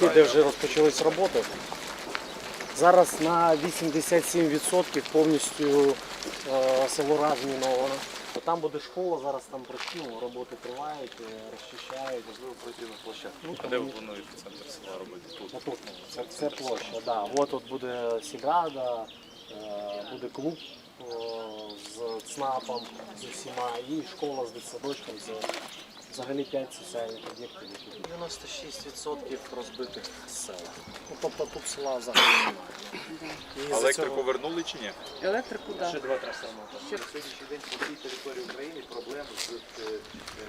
об'єкти, де вже розпочались роботи. Зараз на 87% повністю е, село розміновано. Там буде школа, зараз там працюємо, роботи тривають, е, розчищають. Можливо, пройти на площадку. Ну, А де ви плануєте центр села робити? Тут. Отут, це, це площа, да. От тут буде сільрада, е, буде клуб з ЦНАПом, з усіма, і школа з дитсадочком. Взагалі 5 соціальних об'єктів. які- 96% розбитих сел. Ну, тобто тут села взагалі немає. І за Електрику цього- вернули чи ні? Електрику, так. Ще два трансформатори. На сьогоднішній день по всій території України проблем з е, е,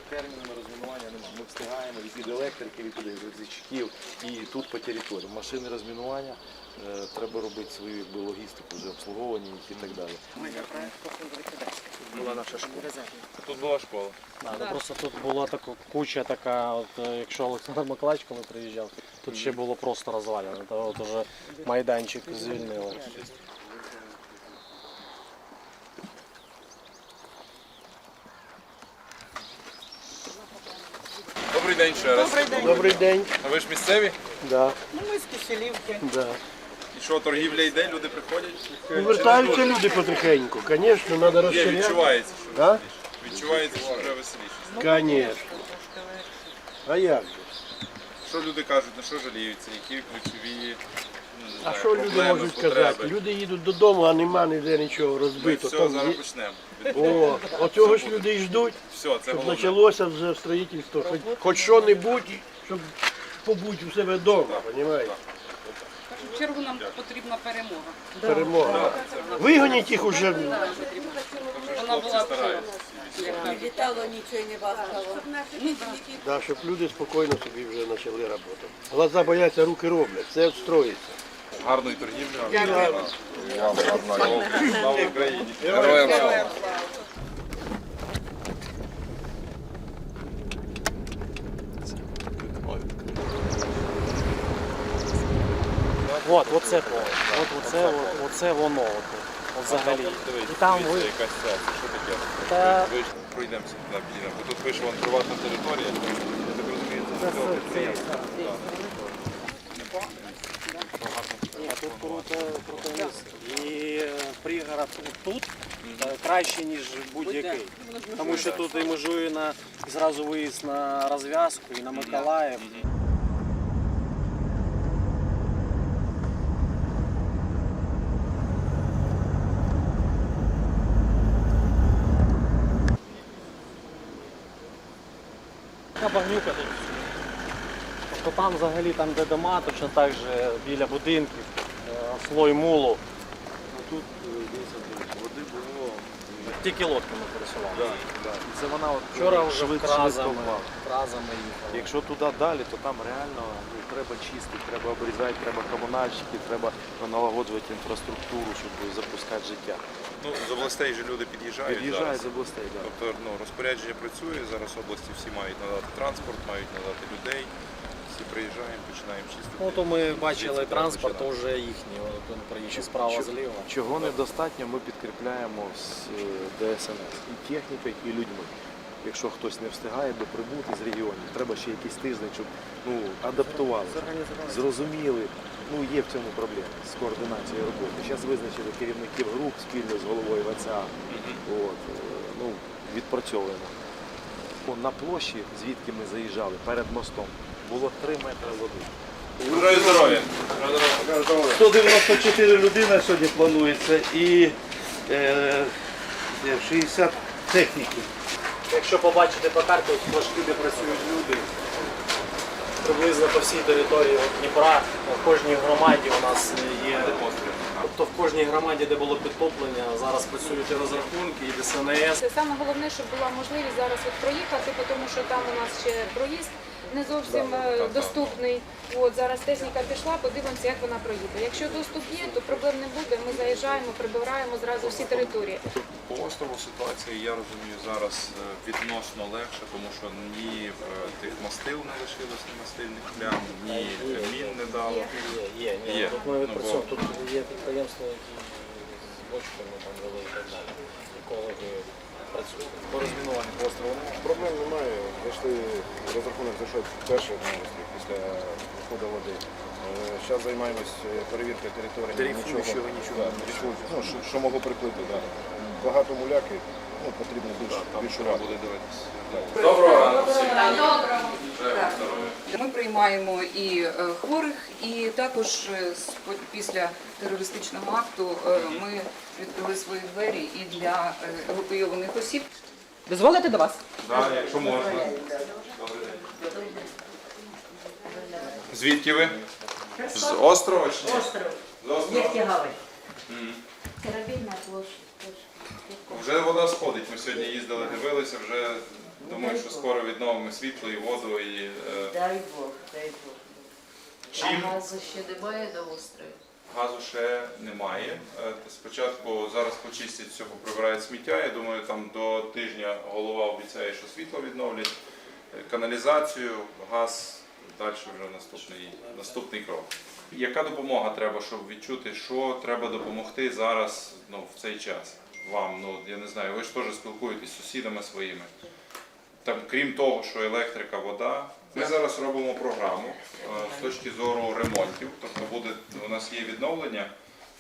термінами розмінування немає. Ми встигаємо від електрики, від туди, від зачків, і тут по території. Машини розмінування, треба робити свою якби, логістику, вже обслуговування їх і так далі. була наша школа. Тут була школа. Да, ну, Просто тут була така куча така, от, е, якщо Олександр Миколаївич коли приїжджав, тут ще було просто розвалено. То от уже майданчик звільнили. Добрий день ще раз. Добрий день. Добрий день. А ви ж місцеві? Да, Ну, ми з Киселівки. да. І що, торгівля йде, люди приходять? Вертаються люди потихеньку, звісно, треба Є, розширяти. відчувається, що Да? відчувається, що вже веселіше. Звісно. А як? же? Що люди кажуть, на що жаліються, які ключові не А знаю, що люди проблеми, можуть потреби? сказати? Люди їдуть додому, а нема ніде нічого Ми розбито. все, Там зараз є- почнемо. О, оцього ж люди і ждуть, Все, це щоб головне. почалося вже строїтельство. Хоч, хоч що-небудь, щоб побути у себе вдома, розумієте? В чергу нам потрібна перемога. Перемога. Вигоніть їх уже. Вона була Стараються. Літало нічого не бачило. Да, щоб люди спокійно собі вже почали роботу. Глаза бояться, руки роблять. Це встроїться. Гарної торгівлі. Вам гарного. Слава Україні. Героям слава. От, оце поле. От, оце, от, оце воно. От, от, взагалі. І там ви. якась ця, це що таке? Та- Ви ж пройдемося туди, підійдемо. Бо тут пише вон приватна територія. Я так розумію, це все, підприємства. Тут круте, круте місце. І е, пригород тут е, краще, ніж будь-який. Тому що тут і межує на зразу виїзд на розв'язку і на Миколаїв. Така тут. Тобто там взагалі там де дома, точно так же біля будинків, е, слой мулу. Тут десь води було. Тільки лодками пересували. Да, да. І це вона от Вчора вже швид- кразами, впала. кразами їхали. Якщо туди далі, то там реально ну, треба чистити, треба обрізати, треба комунальщики, треба налагоджувати інфраструктуру, щоб запускати життя. Ну, з областей же люди під'їжджають Під'їжджає зараз. з областей, так. Тобто ну, розпорядження працює, зараз області всі мають надати транспорт, мають надати людей. Всі приїжджаємо, починаємо чистити. Ну то ми бачили транспорт уже їхній, от він приїхав справа зліва. Чого недостатньо, ми підкріпляємо з е, ДСНС і технікою, і людьми. Якщо хтось не встигає до прибути з регіонів, треба ще якийсь тиждень, щоб ну, адаптувалися, зрозуміли. Ну, є в цьому проблеми з координацією роботи. Зараз визначили керівників груп спільно з головою ВЦА. От, е, ну, відпрацьовуємо. О, На площі, звідки ми заїжджали, перед мостом, було 3 метри води. Бажаю здоров'я! 194 людини сьогодні планується і е, 60 техніків. Якщо побачите по карті, флажки, де працюють люди, приблизно по всій території от Дніпра, в кожній громаді у нас є. Тобто в кожній громаді, де було підтоплення, зараз працюють і розрахунки, і ДСНС. Це саме головне, щоб була можливість зараз от проїхати, тому що там у нас ще проїзд не зовсім е, доступний. От зараз техніка пішла, подивимося, як вона проїде. Якщо доступ є, то проблем не буде. Ми заїжджаємо, прибираємо зразу всі території. По острову ситуація, я розумію, зараз е, відносно легше, тому що ні е, тих мастил не лишилось, ні мастильних плям, ні мін не дало. Є, є. Є. Тут ми Ну, бо- Тут є підприємства, які з бочками там вели і так далі. По розмінуванню по острову. Проблем немає. Зайшли, розрахунок зайшов перший на після входу води. Зараз займаємось е, перевіркою території. Дрейфуючого нічого Да, дрейфуючого. Ну, що, що могло приплити, да. Багато муляки, ну, потрібно більш, більш уваги. Дивитися. Доброго ранку всім. Ми приймаємо і е, хворих, і також е, після терористичного акту е, ми відкрили свої двері і для евакуйованих осіб. Дозволите до вас? Да, якщо можна. Добрий день. Звідки ви? З острова чи ні? Остров. З острова. Мгм. Корабельная. Вже вода сходить. Ми сьогодні їздили, дивилися, вже думаю, що скоро відновимо світло і воду. І, е, Дай Бог, дай Бог. чим газу ще немає на острові? газу ще немає. Е, Спочатку зараз почистять все, поприбирають сміття. Я думаю, там до тижня голова обіцяє, що світло відновлять, е, каналізацію, газ. Далі вже наступний, наступний крок. Яка допомога треба, щоб відчути, що треба допомогти зараз ну, в цей час? Вам, ну я не знаю, ви ж теж спілкуєтесь з сусідами своїми. Там, крім того, що електрика, вода, ми зараз робимо програму е, з точки зору ремонтів. Тобто буде у нас є відновлення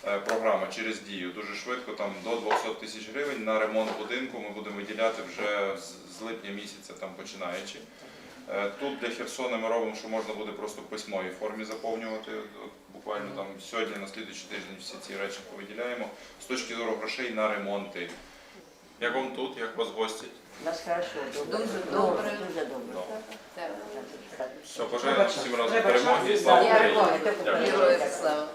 е, програми через дію дуже швидко, там до 200 тисяч гривень на ремонт будинку. Ми будемо виділяти вже з липня місяця, там починаючи. Е, Тут для Херсона ми робимо, що можна буде просто в письмовій формі заповнювати. Буквально там сьогодні, на слідуючий тиждень всі ці речі повиділяємо з точки зору грошей на ремонти. Як вам тут, як вас гості? Нас хорошо, добре. Дуже добре. Дуже добре. Все, бажаю всім разом перемоги і слава Україні. Героям слава.